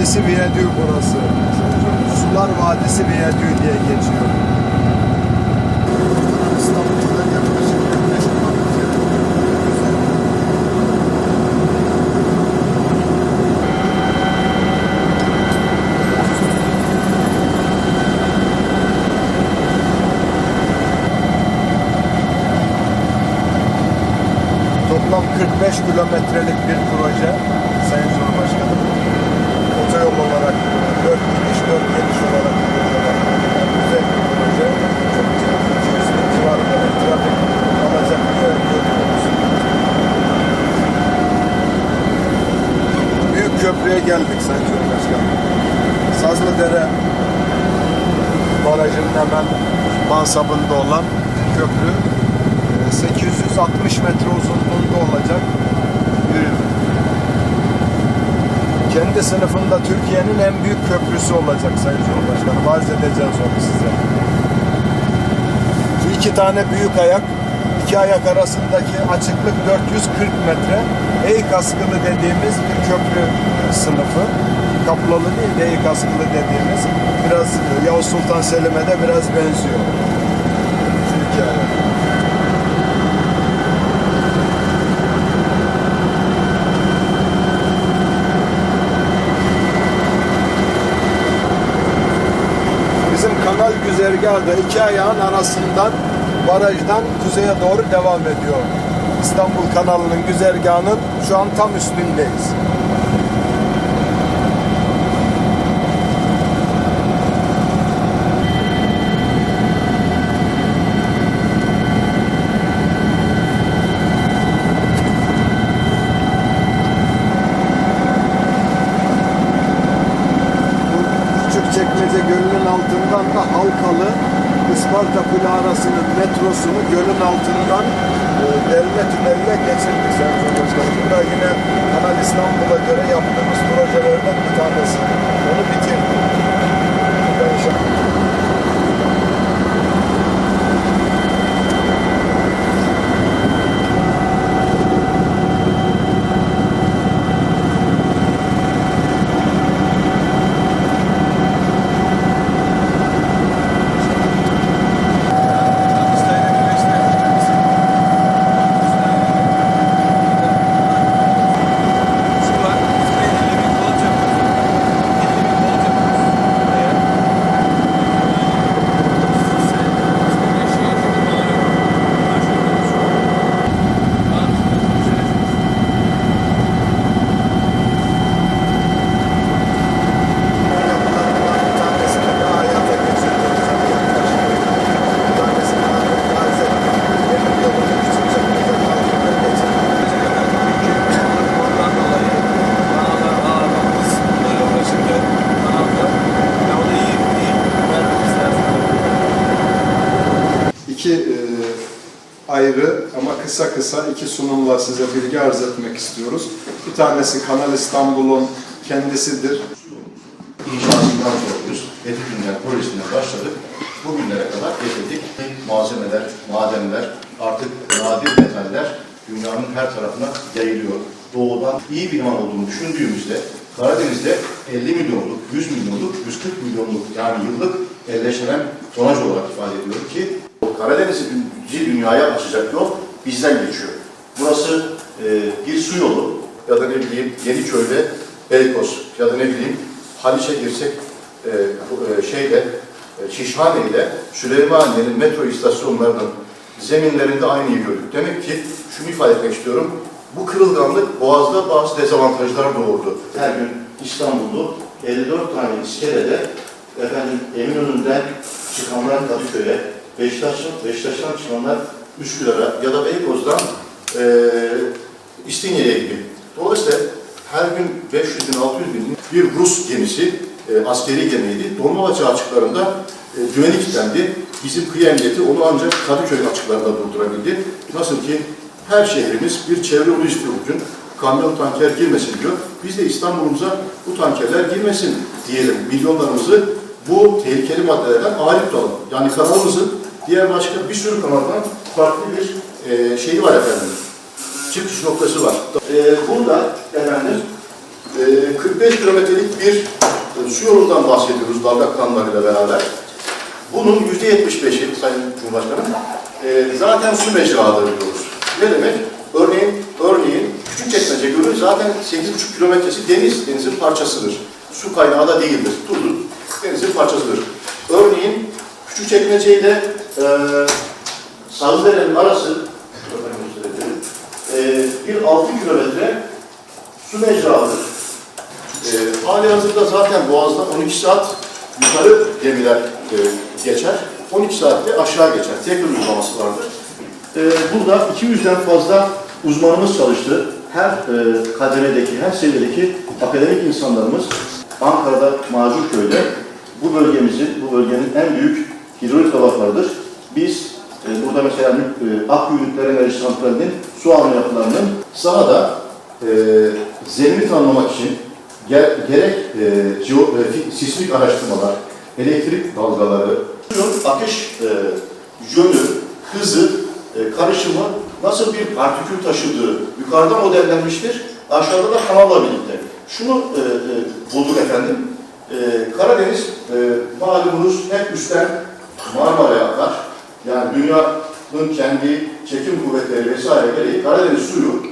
Vadisi Viyadüğü burası. Sular Vadisi Viyadüğü diye geçiyor. İstanbul'dan yaklaşık 45 kilometre. Toplam 45 kilometrelik bir proje Sayın Cumhurbaşkanım. Otoyol olarak 4 gidiş 4 geliş olarak. Büyük köprüye geldik Sayın Cumhurbaşkanım. Sazlıdere Barajı'nın hemen mansabında olan köprü e, 860 metre uzunluğunda olacak bir kendi sınıfında Türkiye'nin en büyük köprüsü olacak Sayın Cumhurbaşkanı. Arz edeceğiz onu size. İki tane büyük ayak, iki ayak arasındaki açıklık 440 metre. Eğik askılı dediğimiz bir köprü sınıfı. Kaplalı değil de eğik askılı dediğimiz biraz Yavuz Sultan Selim'e de biraz benziyor. İki da iki ayağın arasından barajdan kuzeye doğru devam ediyor. İstanbul kanalının güzergahının şu an tam üstündeyiz. Bu Küçükçekmece Da Halkalı Isparta Kule arasının metrosunu gölün altından e, delme tüneline geçirdik Sayın Cumhurbaşkanım. Bu da yine Kanal İstanbul'a göre yaptığımız projelerden bir tanesi. Onu bitirdik. Bu da inşallah. Yapılarından bir tanesini daha hayata geçirdik. Bir tanesini Gaziantep, Demir yolunu Küçükçekmece Kalkınma geçirdik. Ondan dolayı kanallar ağırlanmaz. Bunlarla uğraşırken kanallar ya onu iyi, iyi vermemiz lazım. İki e, ayrı ama kısa kısa iki sunumla size bilgi arz etmek istiyoruz. Bir tanesi Kanal İstanbul'un kendisidir. İnşaatından. Etik Günler Projesi'ne başladık. Bugünlere kadar getirdik. Malzemeler, madenler, artık nadir metaller dünyanın her tarafına yayılıyor. Doğudan iyi bir liman olduğunu düşündüğümüzde Karadeniz'de 50 milyonluk, 100 milyonluk, 140 milyonluk yani yıllık elleşenen tonaj olarak ifade ediyor ki o Karadeniz'i dü- dünyaya açacak yol bizden geçiyor. Burası e, bir su yolu ya da ne bileyim Yeniköy'de Beykoz ya da ne bileyim Haliç'e girsek e, e, şeyle e, Şişhane ile Süleymaniye'nin metro istasyonlarının zeminlerinde aynıyı gördük. Demek ki şunu ifade etmek istiyorum. Bu kırılganlık Boğaz'da bazı dezavantajlar doğurdu. Her gün İstanbul'u 54 tane iskelede efendim Eminönü'nden çıkanlar Kadıköy'e, Beşiktaş'tan, Beşiktaş'tan çıkanlar Üsküdar'a ya da Beykoz'dan e, İstinye'ye gibi. Dolayısıyla her gün 500 bin, 600 bin bir Rus gemisi, e, askeri gemiydi. Dolmabahçe açıklarında e, düğeni kilitlendi. Bizim kıyı emniyeti onu ancak Kadıköy açıklarında durdurabildi. Nasıl ki her şehrimiz bir çevre yolu istiyor bugün. Kamyon tanker girmesin diyor. Biz de İstanbul'umuza bu tankerler girmesin diyelim. Milyonlarımızı bu tehlikeli maddelerden alet tutalım. Yani kanalımızın diğer başka bir sürü kanaldan farklı bir e, şeyi var efendim çıkış noktası var. Ee, burada efendim Ee, 45 kilometrelik bir e, su yolundan bahsediyoruz dalga kanlarıyla beraber. Bunun %75'i Sayın Cumhurbaşkanım e, zaten su mecraları diyoruz. Ne demek? Örneğin, örneğin Küçükçekmece Gölü zaten 8,5 kilometresi deniz, denizin parçasıdır. Su kaynağı da değildir. Tuzlu denizin parçasıdır. Örneğin Küçükçekmece ile e, Sazdere'nin arası e, bir 6 kilometre su mecradır. E, hali hazırda zaten Boğaz'da 12 saat yukarı gemiler e, geçer. 12 saatte aşağı geçer. Tek bir uygulaması vardır. E, burada 200'den fazla uzmanımız çalıştı. Her e, kademedeki, her seviyedeki akademik insanlarımız Ankara'da Macurköy'de bu bölgemizin, bu bölgenin en büyük hidrolik tabaklarıdır. Biz e, burada mesela e, Akkuyu Nükleer Enerji su alma yapılarının sahada e, zemini tanımlamak için Ge- gerek e, jeo- e, sismik araştırmalar, elektrik dalgaları, akış e, yönü, hızı, e, karışımı nasıl bir partikül taşıdığı yukarıda modellenmiştir. Aşağıda da kanalla birlikte. Şunu e, e, bulduk efendim. E, Karadeniz e, malumunuz hep üstten Marmara'ya akar. Yani dünyanın kendi çekim kuvvetleri vesaire gereği Karadeniz suyu